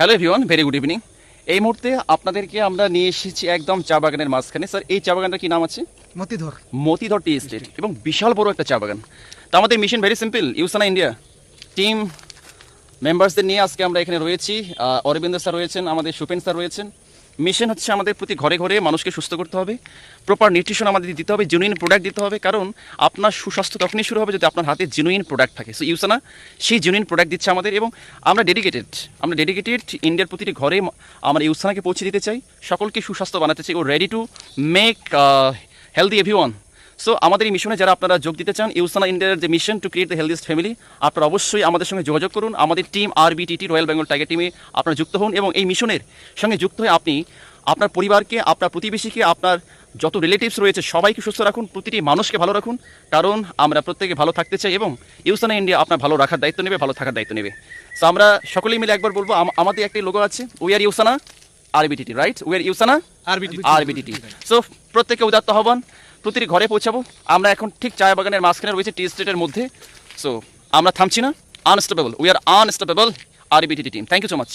Hello everyone very good evening এই মুহূর্তে আপনাদেরকে আমরা নিয়ে এসেছি একদম চা বাগানের মাঝখানে। স্যার এই চা বাগানটা কি নাম আছে? মতিধর। Motidhar tea estate. এবং বিশাল বড় একটা চা বাগান। তা আমাদের mission very simple. USANA India team মেম্বার্সদের নিয়ে আজকে আমরা এখানে রয়েছি। অরবিন্দ স্যার রয়েছেন আমাদের সুপেন স্যার রয়েছেন। মিশন হচ্ছে আমাদের প্রতি ঘরে ঘরে মানুষকে সুস্থ করতে হবে প্রপার নিউট্রিশন আমাদের দিতে হবে জেনুইন প্রোডাক্ট দিতে হবে, কারণ আপনার সুস্বাস্থ্য তখনই শুরু হবে যদি আপনার হাতে জেনুইন প্রোডাক্ট থাকে। সো ইউসানা সেই জেনুইন প্রোডাক্ট দিচ্ছে আমাদের এবং আমরা ডেডিকেটেড আমরা ডেডিকেটেড ইন্ডিয়ার প্রতিটি ঘরে আমরা ইউসানাকে পৌঁছে দিতে চাই। সকলকে সুস্বাস্থ্য বানাতে চাই। ও ready to make healthy everyone so আমাদের এই মিশনে যারা আপনারা যোগ দিতে চান ইউসানা ইন্ডিয়ার যে mission to create the healthiest family আপনারা অবশ্যই আমাদের সঙ্গে যোগাযোগ করুন। আমাদের টিম আর আরবিটিটি রয়্যাল বেঙ্গল টাইগার টিমে আপনারা যুক্ত হন এবং এই মিশনের সঙ্গে যুক্ত হয়ে আপনি আপনার পরিবারকে আপনার প্রতিবেশীকে আপনার যত রিলেটিভস রয়েছে সবাইকে সুস্থ রাখুন প্রতিটি মানুষকে ভালো রাখুন। কারণ আমরা প্রত্যেকে ভালো থাকতে চাই এবং ইউসানা ইন্ডিয়া আপনার ভালো রাখার দায়িত্ব নেবে ভালো থাকার দায়িত্ব নেবে। সো আমরা সকলেই মিলে একবার বলব আমাদের একটি লোগো আছে we are USANA RBTT right we are USANA RBT RBTT so প্রত্যেকে উদাত্ত আহ্বান। প্রতিটি ঘরে পৌঁছাবো। আমরা এখন ঠিক চায় বাগানের মাঝখানে রয়েছে টি স্টেটের মধ্যে। সো আমরা থামছি না। Unstoppable we are unstoppable RBTT team thank you so much